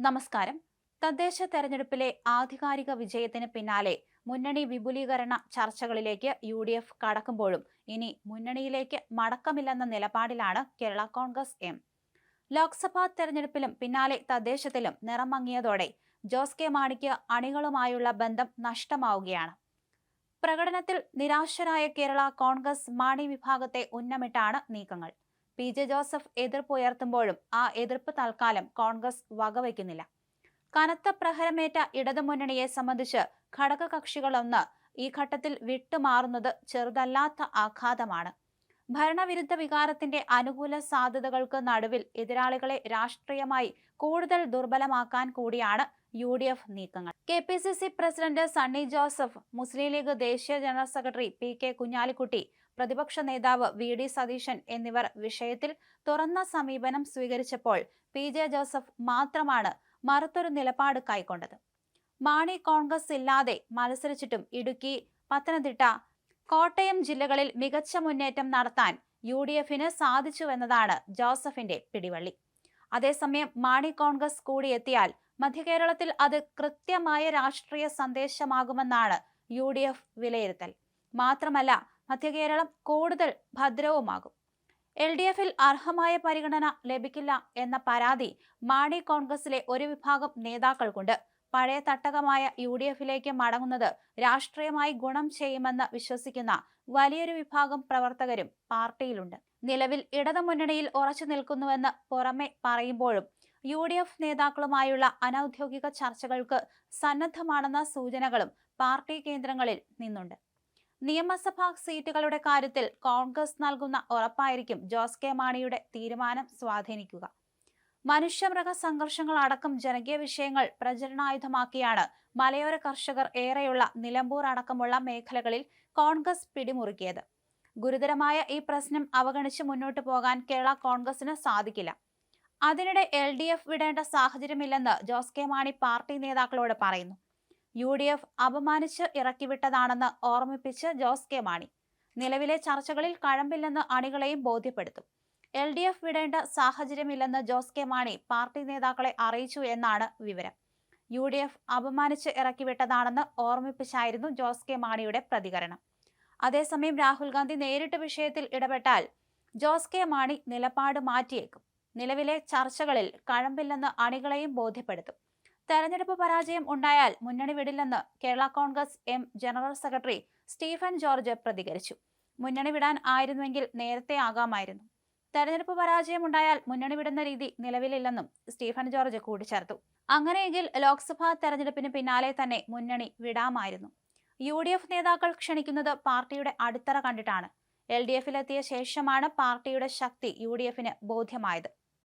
നമസ്കാരം. തദ്ദേശ തെരഞ്ഞെടുപ്പിലെ ആധികാരിക വിജയത്തിന് പിന്നാലെ മുന്നണി വിപുലീകരണ ചർച്ചകളിലേക്ക് യു ഡി എഫ് കടക്കുമ്പോഴും ഇനി മുന്നണിയിലേക്ക് മടക്കമില്ലെന്ന നിലപാടിലാണ് കേരള കോൺഗ്രസ് എം. ലോക്സഭാ തെരഞ്ഞെടുപ്പിലും പിന്നാലെ തദ്ദേശത്തിലും നിറം ജോസ് കെ മാണിക്ക് അണികളുമായുള്ള ബന്ധം നഷ്ടമാവുകയാണ്. പ്രകടനത്തിൽ നിരാശരായ കേരള കോൺഗ്രസ് മാണി വിഭാഗത്തെ ഉന്നമിട്ടാണ് നീക്കങ്ങൾ. പി ജെ ജോസഫ് എതിർപ്പ് ഉയർത്തുമ്പോഴും ആ എതിർപ്പ് തൽക്കാലം കോൺഗ്രസ് വകവയ്ക്കുന്നില്ല കനത്ത പ്രഹരമേറ്റ ഇടതു ഇടതുമുന്നണിയെ സംബന്ധിച്ച് ഘടകകക്ഷികളൊന്ന് ഈ ഘട്ടത്തിൽ വിട്ടുമാറുന്നത് ചെറുതല്ലാത്ത ആഘാതമാണ്. ഭരണവിരുദ്ധ വികാരത്തിന്റെ അനുകൂല സാധ്യതകൾക്ക് നടുവിൽ എതിരാളികളെ രാഷ്ട്രീയമായി കൂടുതൽ ദുർബലമാക്കാൻ കൂടിയാണ് യു ഡി എഫ് നീക്കങ്ങൾ. K P C C president Sunny Joseph Muslim League ദേശീയ general secretary P K Kunhalikutty പ്രതിപക്ഷ നേതാവ് വി ഡി സതീശൻ എന്നിവർ വിഷയത്തിൽ തുറന്ന സമീപനം സ്വീകരിച്ചപ്പോൾ പി ജെ ജോസഫ് മാത്രമാണ് മറുത്തൊരു നിലപാട് കൈക്കൊണ്ടത്. മാണി കോൺഗ്രസ് ഇല്ലാതെ മത്സരിച്ചിട്ടും ഇടുക്കി പത്തനംതിട്ട കോട്ടയം ജില്ലകളിൽ മികച്ച മുന്നേറ്റം നടത്താൻ യു ഡി എഫിന് സാധിച്ചുവെന്നതാണ് ജോസഫിന്റെ പിടിവള്ളി. അതേസമയം മാണി കോൺഗ്രസ് കൂടി എത്തിയാൽ മധ്യകേരളത്തിൽ അത് കൃത്യമായ രാഷ്ട്രീയ സന്ദേശമാകുമെന്നാണ് യു ഡി എഫ് വിലയിരുത്തൽ. മാത്രമല്ല മധ്യകേരളം കൂടുതൽ ഭദ്രവുമാകും. എൽ ഡി എഫിൽ അർഹമായ പരിഗണന ലഭിക്കില്ല എന്ന പരാതി മാണി കോൺഗ്രസിലെ ഒരു വിഭാഗം നേതാക്കൾക്കുണ്ട്. പഴയ തട്ടകമായ യു ഡി എഫിലേക്ക് മടങ്ങുന്നത് രാഷ്ട്രീയമായി ഗുണം ചെയ്യുമെന്ന് വിശ്വസിക്കുന്ന വലിയൊരു വിഭാഗം പ്രവർത്തകരും പാർട്ടിയിലുണ്ട്. നിലവിൽ ഇടതുമുന്നണിയിൽ ഉറച്ചു നിൽക്കുന്നുവെന്ന് പുറമെ പറയുമ്പോഴും യു ഡി എഫ് നേതാക്കളുമായുള്ള അനൌദ്യോഗിക ചർച്ചകൾക്ക് സന്നദ്ധമാണെന്ന സൂചനകളും പാർട്ടി കേന്ദ്രങ്ങളിൽ നിന്നുണ്ട്. നിയമസഭാ സീറ്റുകളുടെ കാര്യത്തിൽ കോൺഗ്രസ് നൽകുന്ന ഉറപ്പായിരിക്കും ജോസ് കെ മാണിയുടെ തീരുമാനം സ്വാധീനിക്കുക. മനുഷ്യമൃഗ സംഘർഷങ്ങൾ അടക്കം ജനകീയ വിഷയങ്ങൾ പ്രചരണായുധമാക്കിയാണ് മലയോര കർഷകർ ഏറെയുള്ള നിലമ്പൂർ അടക്കമുള്ള മേഖലകളിൽ കോൺഗ്രസ് പിടിമുറുക്കിയത്. ഗുരുതരമായ ഈ പ്രശ്നം അവഗണിച്ച് മുന്നോട്ട് പോകാൻ കേരള കോൺഗ്രസിന് സാധിക്കില്ല. അതിനിടെ എൽ ഡി എഫ് വിടേണ്ട സാഹചര്യമില്ലെന്ന് ജോസ് കെ മാണി പാർട്ടി നേതാക്കളോട് പറയുന്നു. യു ഡി എഫ് അപമാനിച്ച് ഇറക്കിവിട്ടതാണെന്ന് ഓർമ്മിപ്പിച്ച് ജോസ് കെ മാണി. നിലവിലെ ചർച്ചകളിൽ കഴമ്പില്ലെന്ന് അണികളെയും ബോധ്യപ്പെടുത്തും. എൽ ഡി എഫ് വിടേണ്ട സാഹചര്യമില്ലെന്ന് ജോസ് കെ മാണി പാർട്ടി നേതാക്കളെ അറിയിച്ചു എന്നാണ് വിവരം. യു ഡി എഫ് അപമാനിച്ച് ഇറക്കിവിട്ടതാണെന്ന് ഓർമ്മിപ്പിച്ചായിരുന്നു ജോസ് കെ മാണിയുടെ പ്രതികരണം. അതേസമയം രാഹുൽ ഗാന്ധി നേരിട്ട് വിഷയത്തിൽ ഇടപെട്ടാൽ ജോസ് കെ മാണി നിലപാട് മാറ്റിയേക്കും. നിലവിലെ ചർച്ചകളിൽ കഴമ്പില്ലെന്ന് അണികളെയും ബോധ്യപ്പെടുത്തും. തെരഞ്ഞെടുപ്പ് പരാജയം ഉണ്ടായാൽ മുന്നണി വിടില്ലെന്ന് Kerala Congress M general secretary Stephen George പ്രതികരിച്ചു. മുന്നണി വിടാൻ ആയിരുന്നുവെങ്കിൽ നേരത്തെ ആകാമായിരുന്നു. തെരഞ്ഞെടുപ്പ് പരാജയം ഉണ്ടായാൽ മുന്നണി വിടുന്ന രീതി നിലവിലില്ലെന്നും സ്റ്റീഫൻ ജോർജ് കൂട്ടിച്ചേർത്തു. അങ്ങനെയെങ്കിൽ ലോക്സഭാ തെരഞ്ഞെടുപ്പിന് പിന്നാലെ തന്നെ മുന്നണി വിടാമായിരുന്നു. യു ഡി എഫ് നേതാക്കൾ ക്ഷണിക്കുന്നത് പാർട്ടിയുടെ അടിത്തറ കണ്ടിട്ടാണ്. എൽ ഡി എഫിലെത്തിയ ശേഷമാണ് പാർട്ടിയുടെ ശക്തി യു ഡി എഫിന് ബോധ്യമായത്.